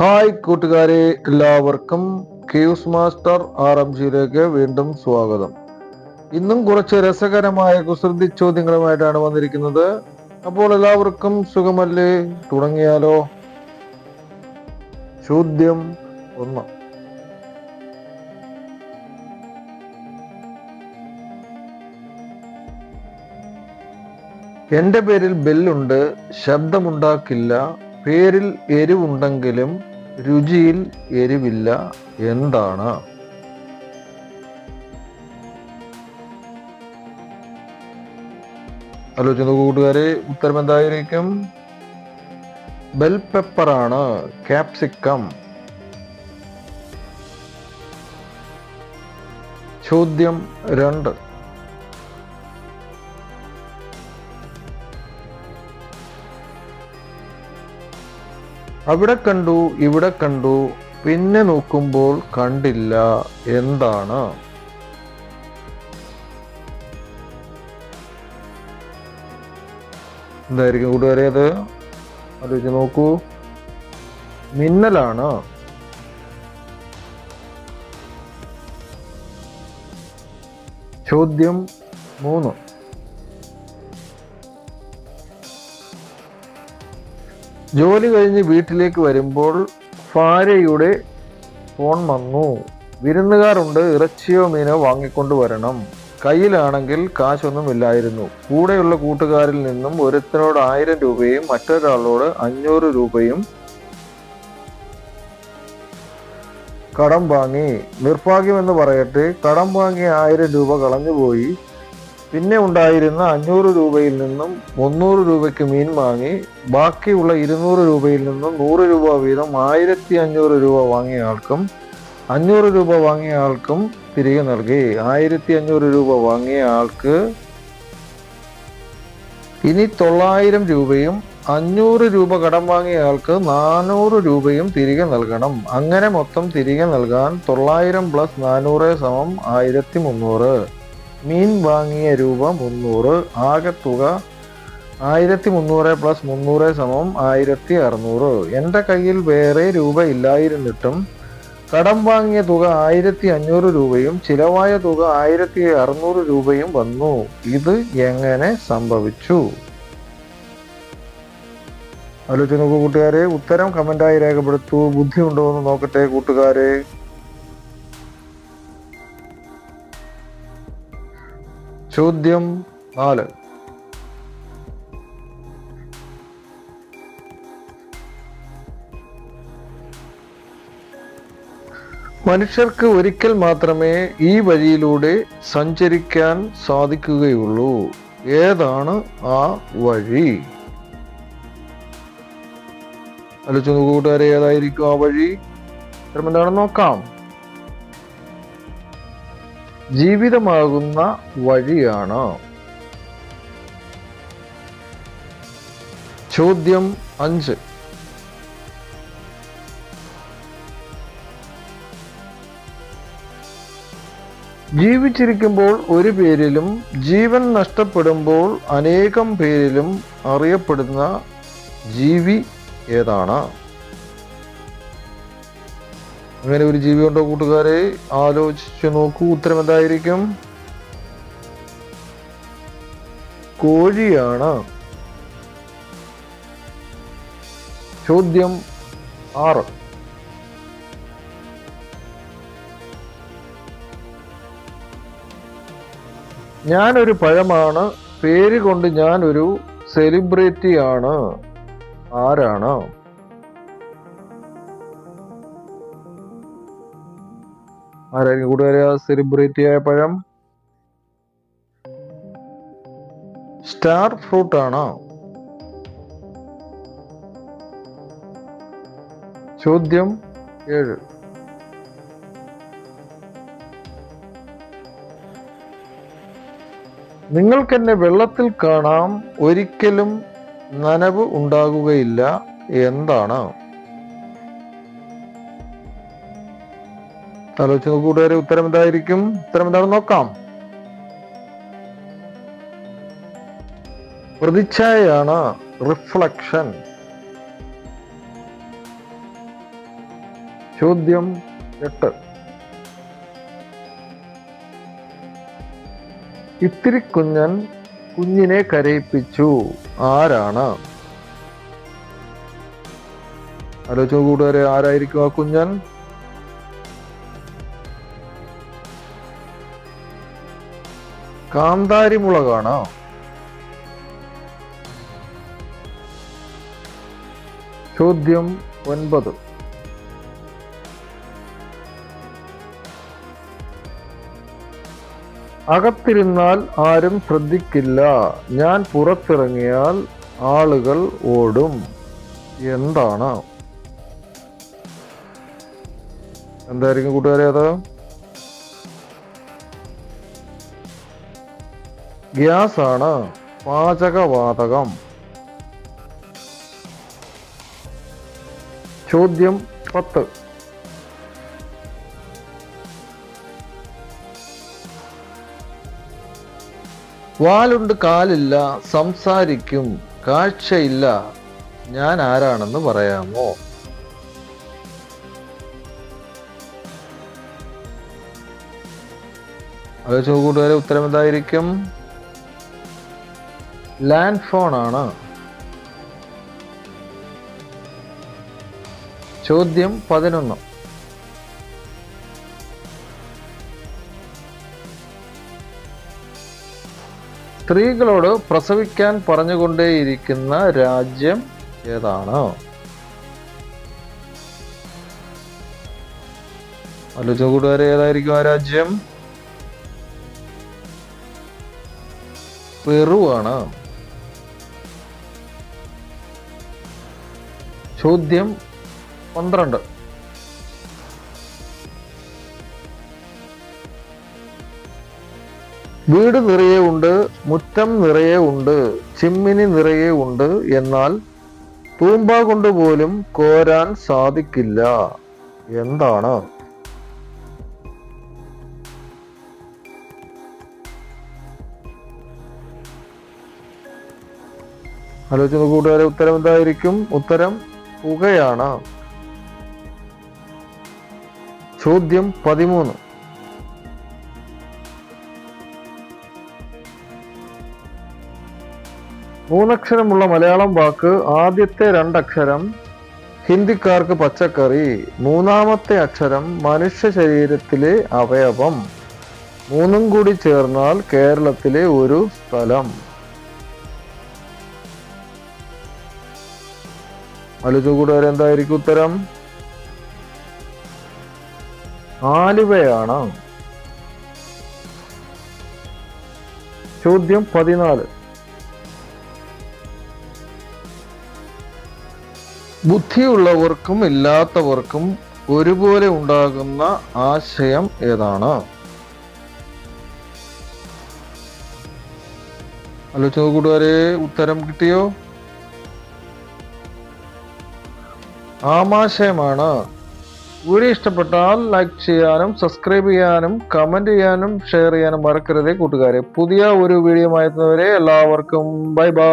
Hi കൂട്ടുകാരെ എല്ലാവർക്കും quiz master R M ജിയിലേക്ക് വീണ്ടും സ്വാഗതം. ഇന്നും കുറച്ച് രസകരമായ കുസൃതി ചോദ്യങ്ങളുമായിട്ടാണ് വന്നിരിക്കുന്നത്. അപ്പോൾ എല്ലാവർക്കും സുഖമല്ലേ? തുടങ്ങിയാലോ? ചോദ്യം ഒന്ന്. എന്റെ പേരിൽ ബെല്ലുണ്ട് ശബ്ദമുണ്ടാക്കില്ല പേരിൽ എരിവുണ്ടെങ്കിലും രുചിയിൽ എരിവില്ല എന്താണ്? ആലോചിക്കുന്ന കൂട്ടുകാരെ ഉത്തരം എന്തായിരിക്കും? ബെൽ പെപ്പറാണ് ക്യാപ്സിക്കം ചോദ്യം രണ്ട്. അവിടെ കണ്ടു ഇവിടെ കണ്ടു പിന്നെ നോക്കുമ്പോൾ കണ്ടില്ല എന്താണ്? എന്തായിരിക്കും കൂട്ടുകാരെ അത്? ആലോചിച്ച് നോക്കൂ. മിന്നലാണ്. ചോദ്യം മൂന്ന്. ജോലി കഴിഞ്ഞ് വീട്ടിലേക്ക് വരുമ്പോൾ ഭാര്യയുടെ ഫോൺ വന്നു. വിരുന്നുകാരുണ്ട് ഇറച്ചിയോ മീനോ വാങ്ങിക്കൊണ്ട് വരണം. കയ്യിലാണെങ്കിൽ കാശൊന്നും ഇല്ലായിരുന്നു കൂടെയുള്ള കൂട്ടുകാരിൽ നിന്നും ഒരുത്തനോട് ആയിരം രൂപയും മറ്റൊരാളോട് അഞ്ഞൂറ് രൂപയും കടം വാങ്ങി. നിർഭാഗ്യമെന്ന് പറയട്ടെ കടം വാങ്ങിയ ആയിരം രൂപ കളഞ്ഞുപോയി. പിന്നെ ഉണ്ടായിരുന്ന അഞ്ഞൂറ് രൂപയിൽ നിന്നും മുന്നൂറ് രൂപയ്ക്ക് മീൻ വാങ്ങി ബാക്കിയുള്ള ഇരുന്നൂറ് രൂപയിൽ നിന്നും നൂറ് രൂപ വീതം ആയിരത്തി അഞ്ഞൂറ് രൂപ വാങ്ങിയ ആൾക്കും അഞ്ഞൂറ് രൂപ വാങ്ങിയ ആൾക്കും തിരികെ നൽകി. ആയിരത്തി അഞ്ഞൂറ് രൂപ വാങ്ങിയ ആൾക്ക് ഇനി തൊള്ളായിരം രൂപയും അഞ്ഞൂറ് രൂപ കടം വാങ്ങിയ ആൾക്ക് നാനൂറ് രൂപയും തിരികെ നൽകണം. അങ്ങനെ മൊത്തം തിരികെ നൽകാൻ തൊള്ളായിരം പ്ലസ് നാനൂറ് സമം ആയിരത്തി മുന്നൂറ്. മീൻ വാങ്ങിയ രൂപ മുന്നൂറ്. ആകെ തുക ആയിരത്തി മുന്നൂറ് പ്ലസ് മുന്നൂറ് സമം ആയിരത്തി അറുന്നൂറ് എന്റെ കയ്യിൽ വേറെ രൂപ ഇല്ലായിരുന്നിട്ടും കടം വാങ്ങിയ തുക ആയിരത്തി അഞ്ഞൂറ് രൂപയും ചിലവായ തുക ആയിരത്തി അറുന്നൂറ് രൂപയും വന്നു. ഇത് എങ്ങനെ സംഭവിച്ചു? ആലോചിച്ച് നോക്കൂ കൂട്ടുകാരെ. ഉത്തരം കമന്റായി രേഖപ്പെടുത്തൂ. ബുദ്ധിയുണ്ടോ എന്ന് നോക്കട്ടെ കൂട്ടുകാരെ. ചോദ്യം നാല്. മനുഷ്യർക്ക് ഒരിക്കൽ മാത്രമേ ഈ വഴിയിലൂടെ സഞ്ചരിക്കാൻ സാധിക്കുകയുള്ളൂ. ഏതാണ് ആ വഴി? അലച്ചു നോക്കൂ കൂട്ടുകാരെ ഏതായിരിക്കും ആ വഴി? ഉത്തരം എന്താണെന്ന് നോക്കാം. ജീവിതമാകുന്ന വഴിയാണ്. ചോദ്യം അഞ്ച്. ജീവിച്ചിരിക്കുമ്പോൾ ഒരു പേരിലും ജീവൻ നഷ്ടപ്പെടുമ്പോൾ അനേകം പേരിലും അറിയപ്പെടുന്ന ജീവി ഏതാണ്? അങ്ങനെ ഒരു ജീവി ഉണ്ടോ കൂട്ടുകാരെ? ആലോചിച്ചു നോക്കൂ. ഉത്തരം എന്തായിരിക്കും? കോഴിയാണ്. ചോദ്യം ആറ്. ഞാനൊരു പഴമാണ്. പേര് കൊണ്ട് ഞാനൊരു സെലിബ്രിറ്റി ആണ്. ആരാണ്? ആരായിരിക്കും? കൂടുതൽ സെലിബ്രിറ്റി ആയ പഴം സ്റ്റാർ ഫ്രൂട്ട് ആണോ? ചോദ്യം ഏഴ്. നിങ്ങൾക്കെന്നെ വെള്ളത്തിൽ കാണാം ഒരിക്കലും നനവ് ഉണ്ടാകുകയില്ല എന്താണ്? ആലോചിച്ച് കൂട്ടുകാരെ ഉത്തരം എന്തായിരിക്കും? ഉത്തരം എന്താണെന്ന് നോക്കാം. പ്രതിച്ഛായയാണ് റിഫ്ലക്ഷൻ. ചോദ്യം എട്ട്. ഇത്തിരി കുഞ്ഞൻ കുഞ്ഞിനെ കരയിപ്പിച്ചു. ആരാണ്? ആലോചിച്ചു കൂട്ടുകാരെ ആരായിരിക്കും ആ കുഞ്ഞൻ? കാന്താരി മുളകാണോ ചോദ്യം ഒൻപത്. അകത്തിരുന്നാൽ ആരും ശ്രദ്ധിക്കില്ല. ഞാൻ പുറത്തിറങ്ങിയാൽ ആളുകൾ ഓടും. എന്താണ്? എന്തായിരിക്കും കൂട്ടുകാരെ അത്? ഗ്യാസ് ആണ് പാചകവാതകം. ചോദ്യം പത്ത്. വാലുണ്ട് കാലില്ല സംസാരിക്കും കാഴ്ചയില്ല. ഞാൻ ആരാണെന്ന് പറയാമോ? ആലോചിച്ച് കൂട്ടുകാരെ ഉത്തരം എന്തായിരിക്കും? ലാൻഡ് ഫോൺ ആണ് ചോദ്യം പതിനൊന്ന്. സ്ത്രീകളോട് പ്രസവിക്കാൻ പറഞ്ഞുകൊണ്ടേയിരിക്കുന്ന രാജ്യം ഏതാണ്? ആലോചിച്ച കൂട്ടുകാരെ ഏതായിരിക്കും ആ രാജ്യം? പെറു ചോദ്യം പന്ത്രണ്ട്. വീട് നിറയെ ഉണ്ട് മുറ്റം നിറയെ ഉണ്ട് ചിമ്മിനി നിറയെ ഉണ്ട് എന്നാൽ തൂമ്പ കൊണ്ട് പോലും കോരാൻ സാധിക്കില്ല. എന്താണ്? ആലോചിക്കുന്ന കൂട്ടുകാരെ ഉത്തരം എന്തായിരിക്കും? ഉത്തരം പുകയാണ്? ചോദ്യം പതിമൂന്ന്. മൂന്നക്ഷരമുള്ള മലയാളം വാക്ക് ആദ്യത്തെ രണ്ടക്ഷരം ഹിന്ദിക്കാർക്ക് പച്ചക്കറി മൂന്നാമത്തെ അക്ഷരം മനുഷ്യ ശരീരത്തിലെ അവയവം. മൂന്നും കൂടി ചേർന്നാൽ കേരളത്തിലെ ഒരു സ്ഥലം. ആലോചിച്ച് എന്തായിരിക്കും ഉത്തരം? ആലുവയാണ്? ചോദ്യം പതിനാല്. ബുദ്ധിയുള്ളവർക്കും ഇല്ലാത്തവർക്കും ഒരുപോലെ ഉണ്ടാകുന്ന ആശയം ഏതാണ്? ആലോചിച്ച് കൂട്ടുകാരെ ഉത്തരം കിട്ടിയോ? ആമാശയമാണ്. വീഡിയോ ഇഷ്ടപ്പെട്ടാൽ ലൈക്ക് ചെയ്യാനും സബ്സ്ക്രൈബ് ചെയ്യാനും കമന്റ് ചെയ്യാനും ഷെയർ ചെയ്യാനും മറക്കരുതേ കൂട്ടുകാരെ. പുതിയ ഒരു വീഡിയോ ആയിരുന്നവരെ എല്ലാവർക്കും ബൈ ബൈ.